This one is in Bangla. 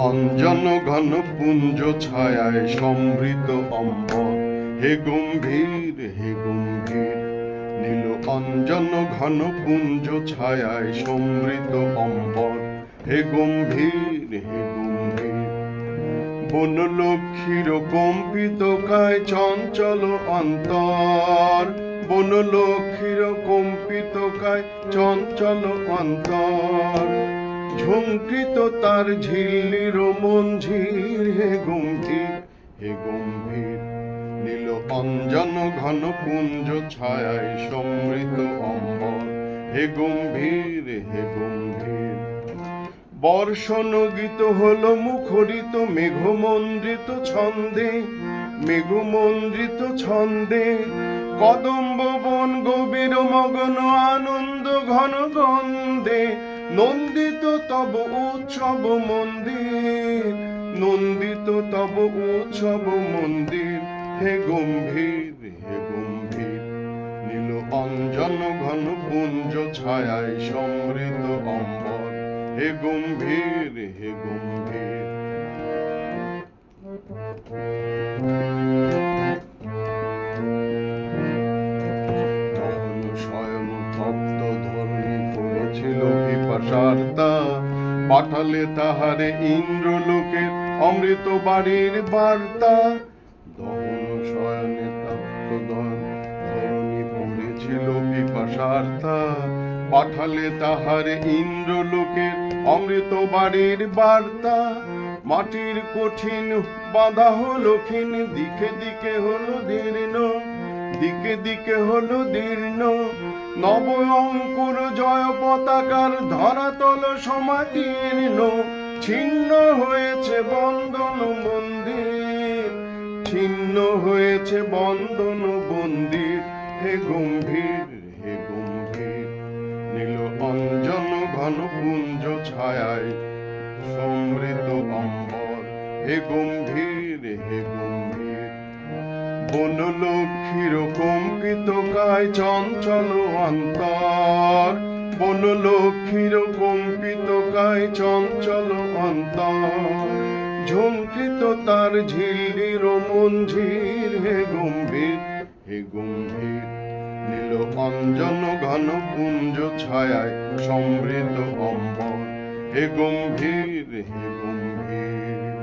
অঞ্জন ঘন পুঞ্জ ছায়ায় সমৃদ্ধ অম্বর। হে গম্ভীর হে গম্ভীর, নীল অঞ্জন ঘন পুঞ্জ ছায়ায় সমৃদ্ধ অম্বর। হে গম্ভীর হে গম্ভীর, বন লক্ষ্মীর কম্পিত কায় চঞ্চল অন্তর। বন লক্ষ্মীর কম্পিত কায় চঞ্চল অন্তর। ঝুঙ্কৃত তার ঝিল্লির মঞ্জির হে গম্ভীর হে গম্ভীর। নীল অঞ্জন ঘন পুঞ্জ ছায়ায় সমৃদ্ধ অম্বর হে গম্ভীর হে গম্ভীর। বর্ষণ গীত হল, মুখরিত, মেঘমন্দ্রিত ছন্দে মেঘমন্দ্রিত ছন্দে। কদম্ব বন গভীর, মগন, আনন্দ ঘন গন্ধে। নন্দিত তব উৎসব মন্দির, নন্দিত তব উৎসব মন্দির। হে গম্ভীর হে গম্ভীর, নীল অঞ্জন ঘন পুঞ্জ ছায়ায় সমৃদ্ধ অম্বর হে গম্ভীর হে গম্ভীর। তখন স্বয়ং পিপাসার্তা পাঠালে তাহারে ইন্দ্রলোকের অমৃত বাড়ির বার্তা। দহন শয়নে তপ্ত ধরণী পড়েছিল পিপাসার্তা পাঠালে তাহারে ইন্দ্রলোকের অমৃত বাড়ির বার্তা। মাটির কঠিন বাধা হলো ক্ষীণ, দিকে দিকে হলো দীর্ণ, দিকে দিকে হলো দীর্ণ। নব অঙ্কুর জয় পতাকার ধরাতল সমাদীর্ণ, ছিন্ন হয়েছে বন্দন মন্দির, ছিন্ন হয়েছে বন্দন মন্দির। হে গম্ভীর হে গম্ভীর, নীল অঞ্জন ঘন পুঞ্জ ছায়ায়, সমৃদ্ধ অম্বর হে গম্ভীর হে গম্ভীর। বন লক্ষ্মীর কম্পিত কায় চঞ্চল অন্তর। বন লক্ষ্মীর কম্পিত কায় চঞ্চল অন্তর। ঝুমকিত তার ঝিল্লির মঞ্জির হে গম্ভীর হে গম্ভীর। নীল অঞ্জন ঘন পুঞ্জ ছায়ায় সমৃদ্ধ অম্বর হে গম্ভীর হে গম্ভীর।